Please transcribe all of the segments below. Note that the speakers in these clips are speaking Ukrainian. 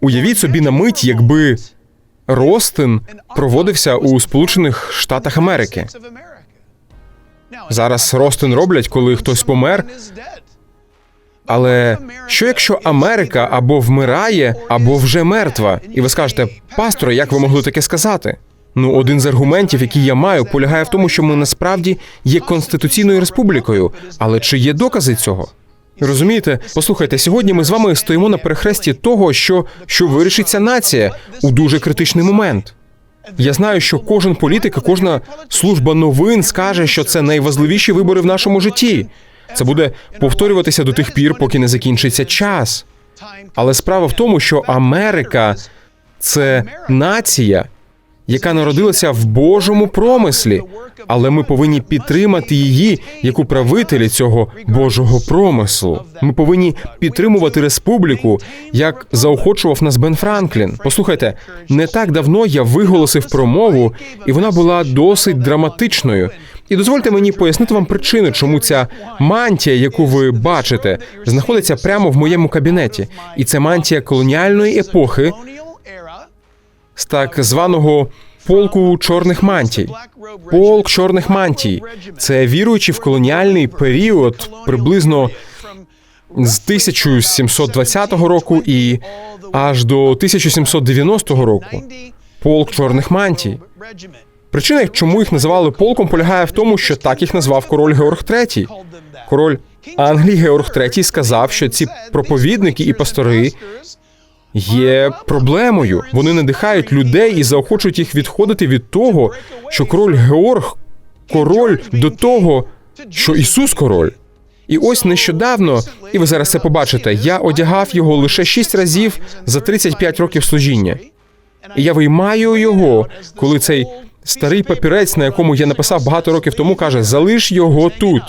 Уявіть собі на мить, якби Ростин проводився у Сполучених Штатах Америки. Зараз Ростин роблять, коли хтось помер. Але що якщо Америка або вмирає, або вже мертва? І ви скажете, пасторе, як ви могли таке сказати? Ну, один з аргументів, який я маю, полягає в тому, що ми насправді є конституційною республікою. Але чи є докази цього? Розумієте, послухайте, сьогодні ми з вами стоїмо на перехресті того, що, що вирішиться нація у дуже критичний момент. Я знаю, що кожен політик кожна служба новин скаже, що це найважливіші вибори в нашому житті. Це буде повторюватися до тих пір, поки не закінчиться час. Але справа в тому, що Америка це нація, яка народилася в Божому промислі, але ми повинні підтримати її як управителі цього Божого промислу. Ми повинні підтримувати республіку, як заохочував нас Бен Франклін. Послухайте, не так давно я виголосив промову, і вона була досить драматичною. І дозвольте мені пояснити вам причину, чому ця мантія, яку ви бачите, знаходиться прямо в моєму кабінеті. І це мантія колоніальної епохи з так званого полку чорних мантій. Полк чорних мантій це віруючи в колоніальний період приблизно з 1720 року і аж до 1790 року. Полк чорних мантій. Причина, чому їх називали полком, полягає в тому, що так їх назвав король Георг III. Король Англії Георг III сказав, що ці проповідники і пастори є проблемою. Вони надихають людей і заохочують їх відходити від того, що король Георг король до того, що Ісус король. І ось нещодавно, і ви зараз це побачите, я одягав його лише шість разів за 35 років служіння. І я виймаю його, коли цей старий папірець, на якому я написав багато років тому, каже: залиш його тут.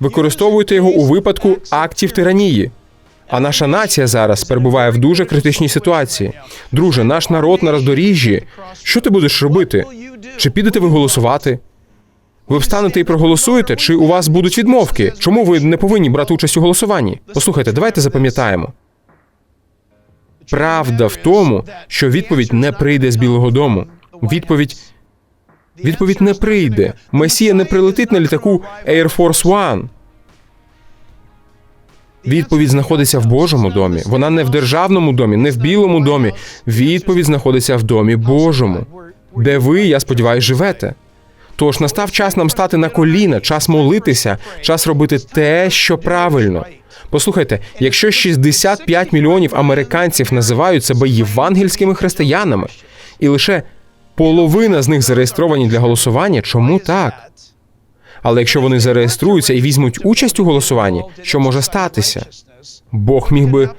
Використовуйте його у випадку актів тиранії. А наша нація зараз перебуває в дуже критичній ситуації. Друже, наш народ на роздоріжжі. Що ти будеш робити? Чи підете ви голосувати? Ви встанете і проголосуєте, чи у вас будуть відмовки? Чому ви не повинні брати участь у голосуванні? Послухайте, давайте запам'ятаємо. Правда в тому, що відповідь не прийде з Білого Дому. Відповідь відповідь не прийде. Месія не прилетить на літаку Air Force One. Відповідь знаходиться в Божому домі. Вона не в державному домі, не в білому домі. Відповідь знаходиться в домі Божому, де ви, я сподіваюся, живете. Тож настав час нам стати на коліна, час молитися, час робити те, що правильно. Послухайте, якщо 65 мільйонів американців називають себе євангельськими християнами, і лише половина з них зареєстровані для голосування, чому так? Але якщо вони зареєструються і візьмуть участь у голосуванні, що може статися? Бог міг би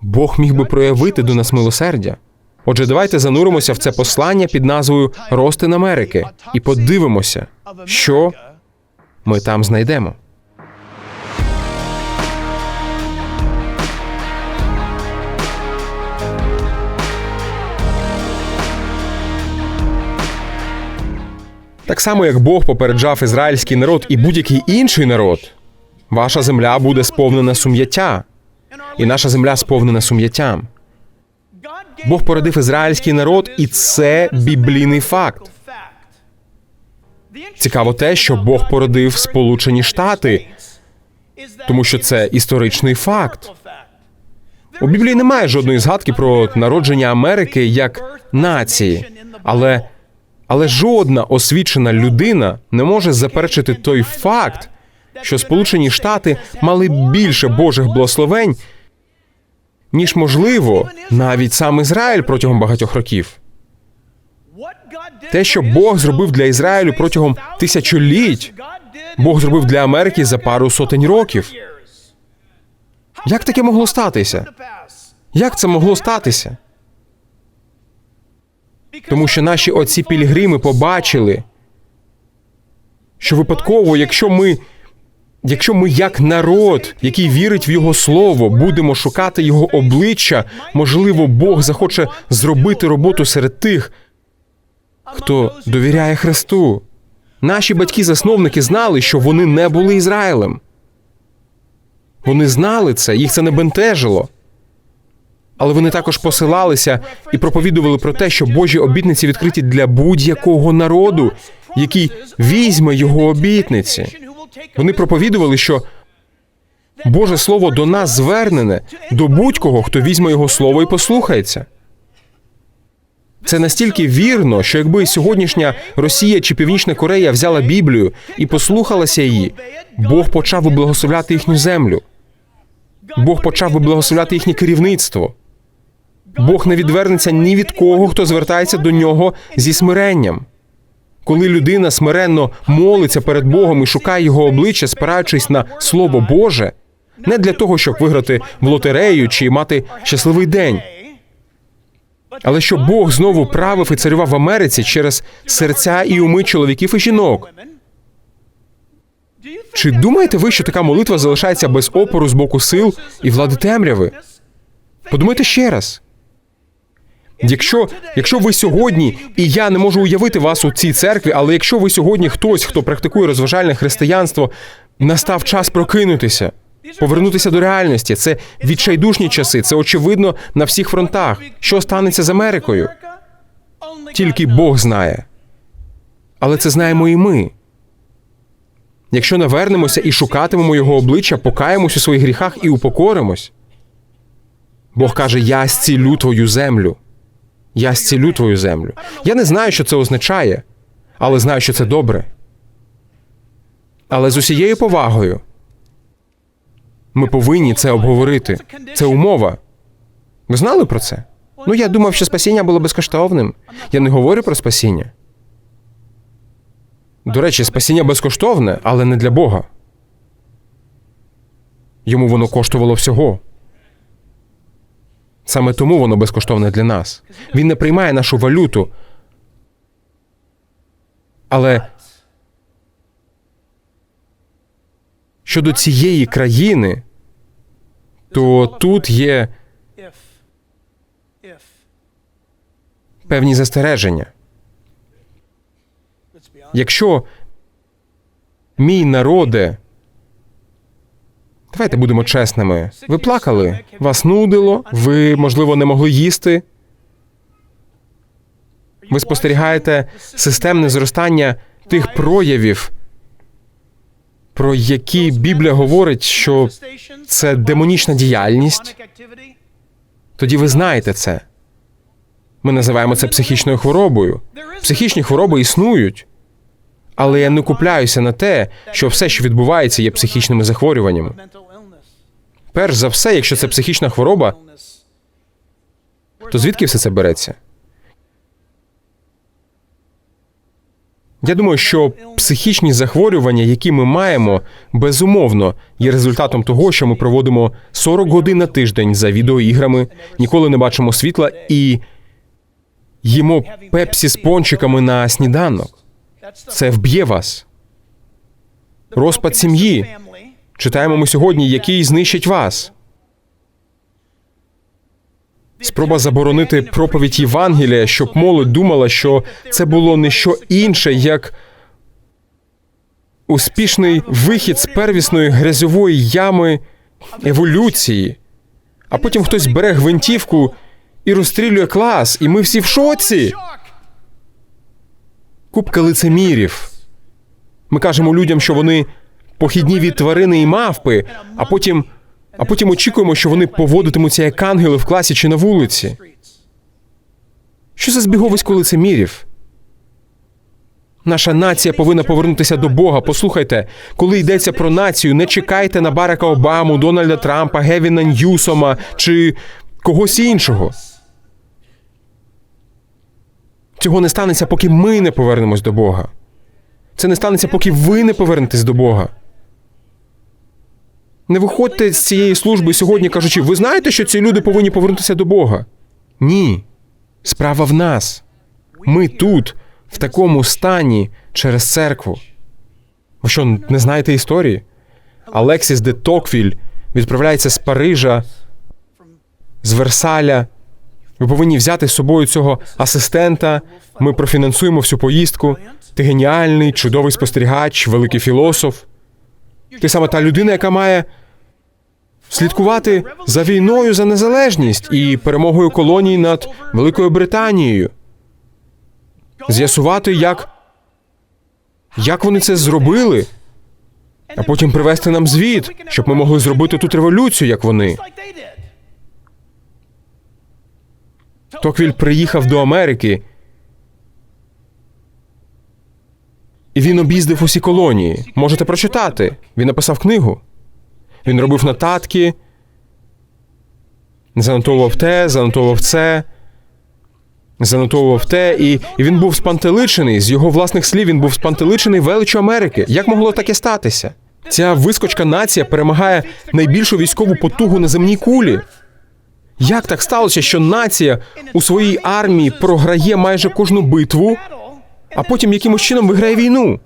Бог міг би проявити до нас милосердя. Отже, давайте зануримося в це послання під назвою Ростин Америки і подивимося, що ми там знайдемо. Так само, як Бог попереджав ізраїльський народ і будь-який інший народ, ваша земля буде сповнена сум'яття, і наша земля сповнена сум'яттям. Бог породив ізраїльський народ, і це біблійний факт. Цікаво те, що Бог породив Сполучені Штати, тому що це історичний факт. У Біблії немає жодної згадки про народження Америки як нації, але, але жодна освічена людина не може заперечити той факт, що Сполучені Штати мали більше Божих благословень, ніж можливо, навіть сам Ізраїль протягом багатьох років. Те, що Бог зробив для Ізраїлю протягом тисячоліть, Бог зробив для Америки за пару сотень років. Як таке могло статися? Як це могло статися? Тому що наші отці пілігрими побачили, що випадково, якщо ми, якщо ми як народ, який вірить в його слово, будемо шукати його обличчя, можливо, Бог захоче зробити роботу серед тих, хто довіряє Христу. Наші батьки-засновники знали, що вони не були Ізраїлем. Вони знали це, їх це не бентежило. Але вони також посилалися і проповідували про те, що Божі обітниці відкриті для будь-якого народу, який візьме його обітниці. Вони проповідували, що Боже Слово до нас звернене до будь-кого, хто візьме його слово і послухається. Це настільки вірно, що якби сьогоднішня Росія чи Північна Корея взяла Біблію і послухалася її, Бог почав би благословляти їхню землю. Бог почав би благословляти їхнє керівництво. Бог не відвернеться ні від кого, хто звертається до нього зі смиренням. Коли людина смиренно молиться перед Богом і шукає його обличчя, спираючись на Слово Боже, не для того, щоб виграти в лотерею чи мати щасливий день, але щоб Бог знову правив і царював в Америці через серця і уми чоловіків і жінок. Чи думаєте ви, що така молитва залишається без опору з боку сил і влади темряви? Подумайте ще раз. Якщо, якщо ви сьогодні, і я не можу уявити вас у цій церкві, але якщо ви сьогодні хтось, хто практикує розважальне християнство, настав час прокинутися, повернутися до реальності. Це відчайдушні часи, це очевидно на всіх фронтах. Що станеться з Америкою? Тільки Бог знає. Але це знаємо і ми. Якщо навернемося і шукатимемо його обличчя, покаємось у своїх гріхах і упокоримось. Бог каже: Я зцілю твою землю. Я зцілю твою землю. Я не знаю, що це означає, але знаю, що це добре. Але з усією повагою ми повинні це обговорити. Це умова. Ви знали про це? Ну, я думав, що спасіння було безкоштовним. Я не говорю про спасіння. До речі, спасіння безкоштовне, але не для Бога. Йому воно коштувало всього. Саме тому воно безкоштовне для нас. Він не приймає нашу валюту. Але щодо цієї країни, то тут є певні застереження. Якщо мій народе, давайте будемо чесними, ви плакали, вас нудило, ви, можливо, не могли їсти. Ви спостерігаєте системне зростання тих проявів, про які Біблія говорить, що це демонічна діяльність. тоді ви знаєте це. Ми називаємо це психічною хворобою. Психічні хвороби існують, але я не купляюся на те, що все, що відбувається, є психічними захворюваннями. Перш за все, якщо це психічна хвороба, то звідки все це береться? Я думаю, що психічні захворювання, які ми маємо, безумовно є результатом того, що ми проводимо 40 годин на тиждень за відеоіграми, ніколи не бачимо світла і їмо пепсі з пончиками на сніданок. Це вб'є вас. Розпад сім'ї. Читаємо ми сьогодні, який знищить вас. Спроба заборонити проповідь Євангелія, щоб молодь думала, що це було не що інше, як успішний вихід з первісної грязьової ями еволюції. А потім хтось бере гвинтівку і розстрілює клас, і ми всі в шоці. Купка лицемірів. Ми кажемо людям, що вони похідні від тварини і мавпи, а потім, а потім очікуємо, що вони поводитимуться як ангели в класі чи на вулиці. Що за збіговисько лицемірів? Наша нація повинна повернутися до Бога. Послухайте, коли йдеться про націю, не чекайте на Барака Обаму, Дональда Трампа, Гевіна Ньюсома чи когось іншого. Цього не станеться, поки ми не повернемось до Бога. Це не станеться, поки ви не повернетесь до Бога. Не виходьте з цієї служби сьогодні, кажучи, ви знаєте, що ці люди повинні повернутися до Бога? Ні. Справа в нас. Ми тут, в такому стані, через церкву. Ви що, не знаєте історії? Алексіс де Токвіль відправляється з Парижа, з Версаля. Ви повинні взяти з собою цього асистента. Ми профінансуємо всю поїздку. Ти геніальний, чудовий спостерігач, великий філософ. Ти саме та людина, яка має слідкувати за війною за незалежність і перемогою колоній над Великою Британією, з'ясувати, як, як вони це зробили, а потім привести нам звіт, щоб ми могли зробити тут революцію, як вони. Токвіль приїхав до Америки. І він об'їздив усі колонії. Можете прочитати. Він написав книгу. Він робив нотатки, занотовував те, занотовував це, занотовував те, і, і він був спантеличений. З його власних слів він був спантеличений величу Америки. Як могло таке статися? Ця вискочка нація перемагає найбільшу військову потугу на земній кулі. Як так сталося, що нація у своїй армії програє майже кожну битву, а потім якимось чином виграє війну?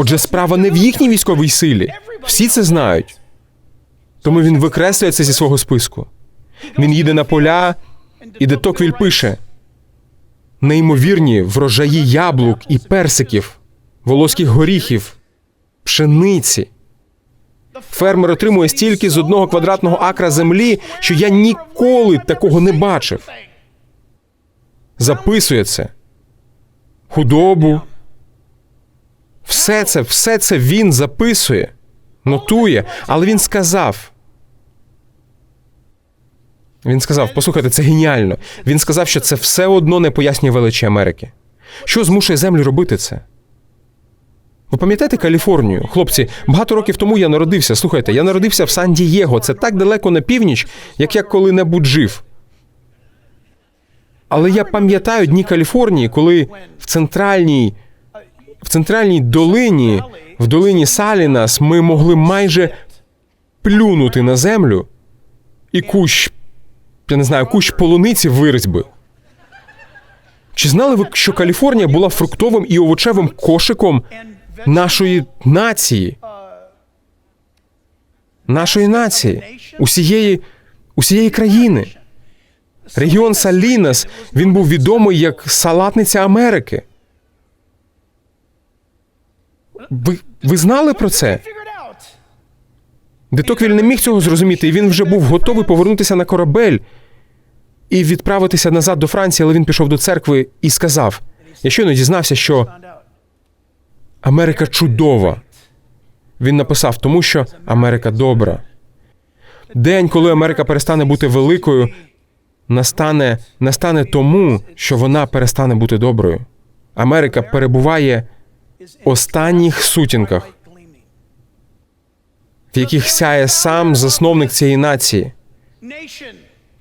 Отже, справа не в їхній військовій силі. Всі це знають. Тому він викреслює це зі свого списку. Він їде на поля, і де Токвіль пише: неймовірні врожаї яблук і персиків, волоських горіхів, пшениці. Фермер отримує стільки з одного квадратного акра землі, що я ніколи такого не бачив. Записує це. Худобу. Все це, все це він записує, нотує, але він сказав. Він сказав: послухайте, це геніально. Він сказав, що це все одно не пояснює величі Америки. Що змушує землю робити це? Ви пам'ятаєте Каліфорнію? Хлопці, багато років тому я народився. Слухайте, я народився в Сан-Дієго. Це так далеко на північ, як я коли-небудь жив. Але я пам'ятаю дні Каліфорнії, коли в центральній, в центральній долині, в долині Салінас, ми могли майже плюнути на землю і кущ, я не знаю, кущ полуниці вирись би. Чи знали ви, що Каліфорнія була фруктовим і овочевим кошиком нашої нації? Нашої нації, усієї, усієї країни. Регіон Салінас він був відомий як салатниця Америки. Ви, ви знали про це? Out. Не міг цього зрозуміти, і він вже був готовий повернутися на корабель і відправитися назад до Франції, але він пішов до церкви і сказав: Я щойно дізнався, що Америка чудова. Він написав, тому що Америка добра. День, коли Америка перестане бути великою, настане, настане тому, що вона перестане бути доброю. Америка перебуває останніх сутінках, в яких сяє сам засновник цієї нації,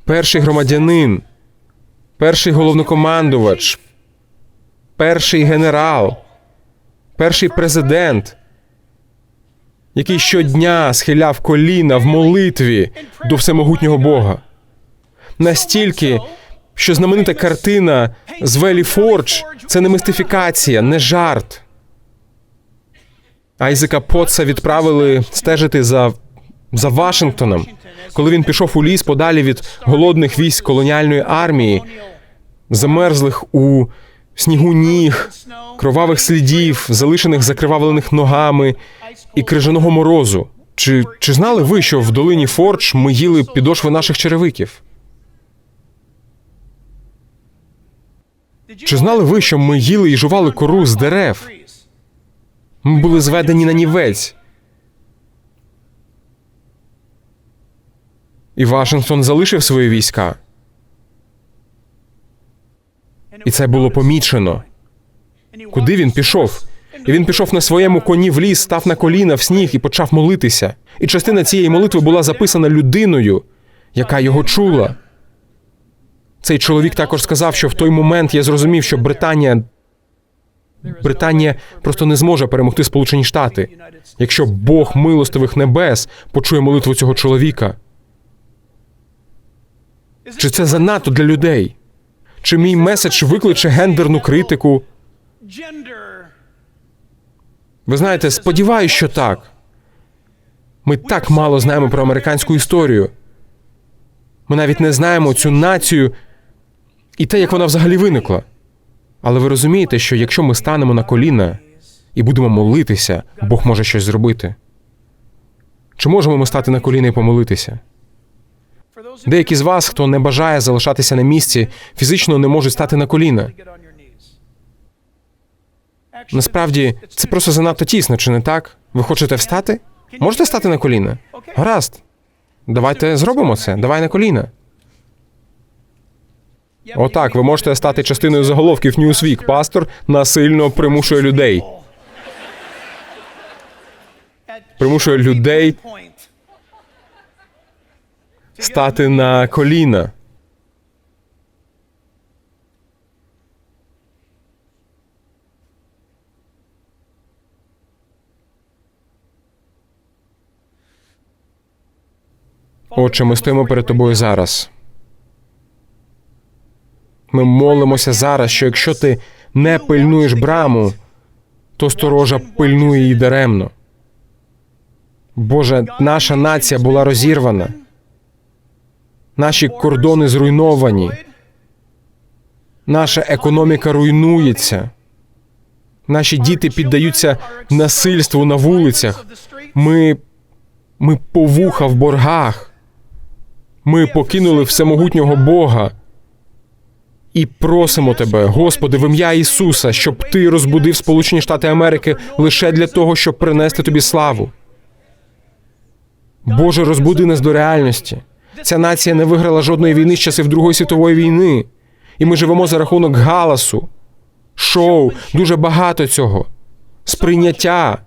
перший громадянин, перший головнокомандувач, перший генерал, перший президент, який щодня схиляв коліна в молитві до всемогутнього Бога. Настільки, що знаменита картина з Велі Фордж це не мистифікація, не жарт. Айзека Потса відправили стежити за, за Вашингтоном, коли він пішов у ліс подалі від голодних військ колоніальної армії, замерзлих у снігу ніг, кровавих слідів, залишених закривавлених ногами і крижаного морозу. Чи, чи знали ви, що в долині Фордж ми їли підошви наших черевиків? Чи знали ви, що ми їли і жували кору з дерев? Були зведені на нівець. І Вашингтон залишив свої війська. І це було помічено. Куди він пішов? І він пішов на своєму коні в ліс, став на коліна в сніг і почав молитися. І частина цієї молитви була записана людиною, яка його чула. Цей чоловік також сказав, що в той момент я зрозумів, що Британія Британія просто не зможе перемогти Сполучені Штати, якщо Бог милостивих небес почує молитву цього чоловіка. Чи це занадто для людей? Чи мій меседж викличе гендерну критику? Ви знаєте, сподіваюся, що так. Ми так мало знаємо про американську історію. Ми навіть не знаємо цю націю і те, як вона взагалі виникла. Але ви розумієте, що якщо ми станемо на коліна і будемо молитися, Бог може щось зробити. Чи можемо ми стати на коліна і помолитися? Деякі з вас, хто не бажає залишатися на місці, фізично не можуть стати на коліна. Насправді, це просто занадто тісно, чи не так? Ви хочете встати? Можете стати на коліна? Гаразд. Давайте зробимо це. Давай на коліна. Отак, ви можете стати частиною заголовків Newsweek. Пастор насильно примушує людей. примушує людей. Стати на коліна. Отче, ми стоїмо перед тобою зараз. Ми молимося зараз, що якщо ти не пильнуєш браму, то сторожа пильнує її даремно. Боже, наша нація була розірвана. Наші кордони зруйновані. Наша економіка руйнується. Наші діти піддаються насильству на вулицях. Ми, ми по вуха в боргах. Ми покинули всемогутнього Бога. І просимо тебе, Господи, в ім'я Ісуса, щоб Ти розбудив Сполучені Штати Америки лише для того, щоб принести тобі славу. Боже, розбуди нас до реальності. Ця нація не виграла жодної війни з часів Другої світової війни. І ми живемо за рахунок галасу, шоу, дуже багато цього. Сприйняття.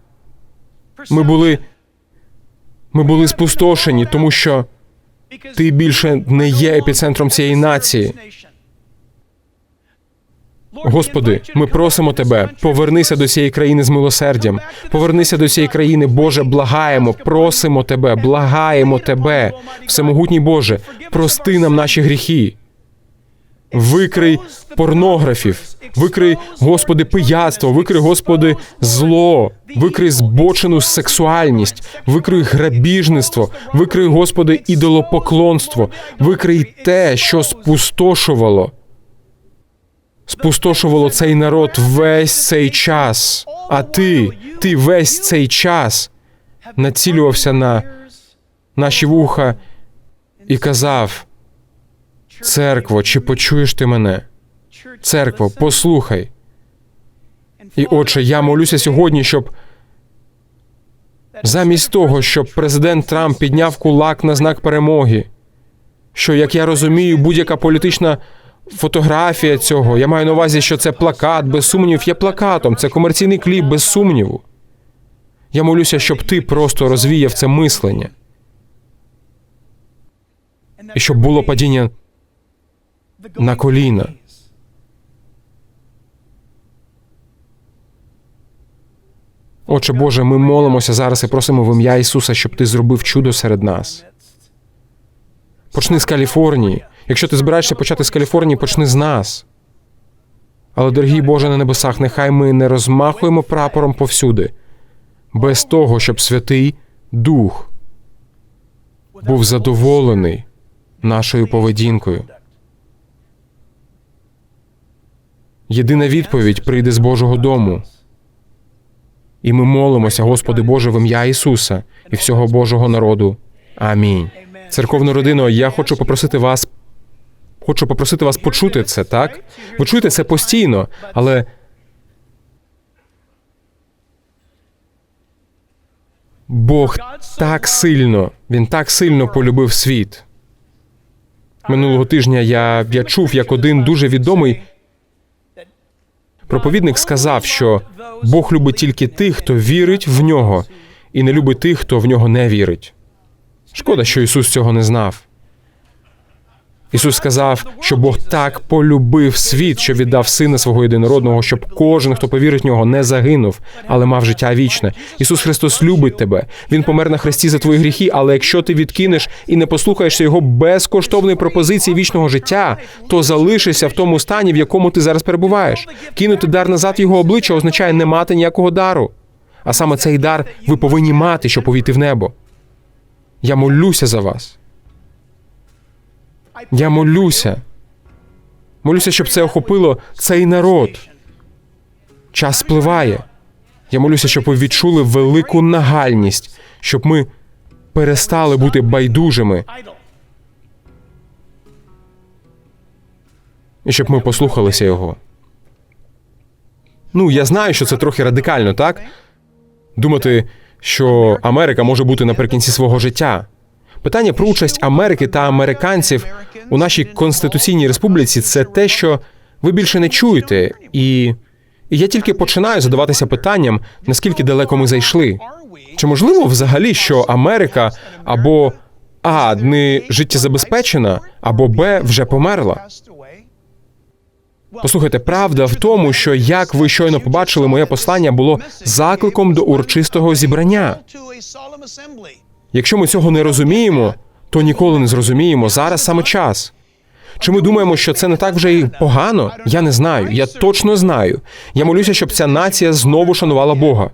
Ми були. Ми були спустошені, тому що ти більше не є епіцентром цієї нації. Господи, ми просимо тебе, повернися до цієї країни з милосердям. Повернися до цієї країни, Боже, благаємо, просимо тебе, благаємо тебе, всемогутній Боже, прости нам наші гріхи. Викрий порнографів, викрий, Господи, пияцтво, викрий, Господи, зло, викрий збочену сексуальність, викрий грабіжництво, викрий, Господи, ідолопоклонство, викрий те, що спустошувало спустошувало цей народ весь цей час. А ти, ти весь цей час націлювався на наші вуха і казав: Церкво, чи почуєш ти мене? Церкво, послухай. І отче, я молюся сьогодні, щоб замість того, щоб президент Трамп підняв кулак на знак перемоги, що, як я розумію, будь-яка політична фотографія цього, я маю на увазі, що це плакат, без сумнівів, є плакатом, це комерційний кліп, без сумніву. Я молюся, щоб ти просто розвіяв це мислення, і щоб було падіння на коліна. Отче Боже, ми молимося зараз і просимо в ім'я Ісуса, щоб ти зробив чудо серед нас. Почни з Каліфорнії. Якщо ти збираєшся почати з Каліфорнії, почни з нас. Але, дорогий Боже на небесах, нехай ми не розмахуємо прапором повсюди, без того, щоб Святий Дух був задоволений нашою поведінкою. Єдина відповідь прийде з Божого дому. І ми молимося, Господи Боже, в ім'я Ісуса і всього Божого народу. Амінь. Церковна родино, я хочу попросити вас. Хочу попросити вас почути це, так? Ви чуєте це постійно, але Бог так сильно, він так сильно полюбив світ. Минулого тижня я, я чув, як один дуже відомий проповідник сказав, що Бог любить тільки тих, хто вірить в нього, і не любить тих, хто в нього не вірить. Шкода, що Ісус цього не знав. Ісус сказав, що Бог так полюбив світ, що віддав сина свого єдинородного, щоб кожен, хто повірить в нього, не загинув, але мав життя вічне. Ісус Христос любить тебе. Він помер на хресті за твої гріхи. Але якщо ти відкинеш і не послухаєшся його безкоштовної пропозиції вічного життя, то залишишся в тому стані, в якому ти зараз перебуваєш. Кинути дар назад його обличчя означає не мати ніякого дару. А саме цей дар ви повинні мати, щоб увійти в небо. Я молюся за вас. Я молюся. Молюся, щоб це охопило цей народ. Час спливає. Я молюся, щоб ви відчули велику нагальність, щоб ми перестали бути байдужими, і щоб ми послухалися його. Ну, я знаю, що це трохи радикально, так? Думати, що Америка може бути наприкінці свого життя. Питання про участь Америки та американців у нашій конституційній республіці це те, що ви більше не чуєте, і, і я тільки починаю задаватися питанням, наскільки далеко ми зайшли. Чи можливо взагалі, що Америка або А не життєзабезпечена, або Б вже померла? Послухайте, правда в тому, що як ви щойно побачили, моє послання було закликом до урочистого зібрання. Якщо ми цього не розуміємо, то ніколи не зрозуміємо. Зараз саме час. Чи ми думаємо, що це не так вже і погано? Я не знаю. Я точно знаю. Я молюся, щоб ця нація знову шанувала Бога.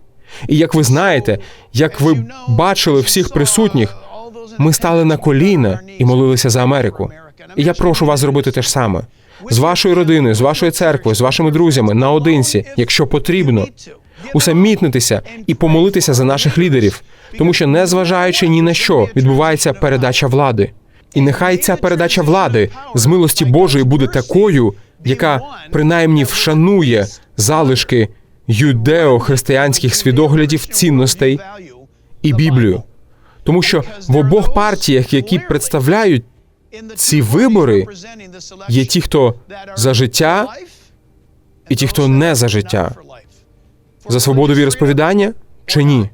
І як ви знаєте, як ви бачили всіх присутніх, ми стали на коліна і молилися за Америку. І я прошу вас зробити те ж саме з вашою родиною, з вашою церквою, з вашими друзями наодинці, якщо потрібно, усамітнитися і помолитися за наших лідерів, тому що, незважаючи ні на що, відбувається передача влади. І нехай ця передача влади з милості Божої буде такою, яка принаймні вшанує залишки юдео-християнських свідоглядів, цінностей і Біблію. Тому що в обох партіях, які представляють ці вибори, є ті, хто за життя, і ті, хто не за життя. За свободу віросповідання чи ні?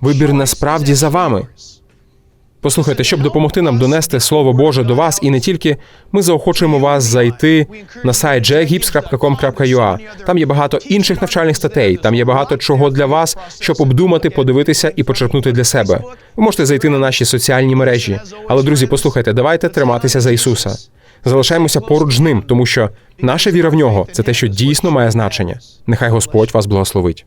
Вибір насправді за вами. Послухайте, щоб допомогти нам донести Слово Боже до вас і не тільки, ми заохочуємо вас зайти на сайт jgips.com.ua. Там є багато інших навчальних статей, там є багато чого для вас, щоб обдумати, подивитися і почерпнути для себе. Ви можете зайти на наші соціальні мережі. Але, друзі, послухайте, давайте триматися за Ісуса. Залишаємося поруч з ним, тому що наша віра в нього це те, що дійсно має значення. Нехай Господь вас благословить.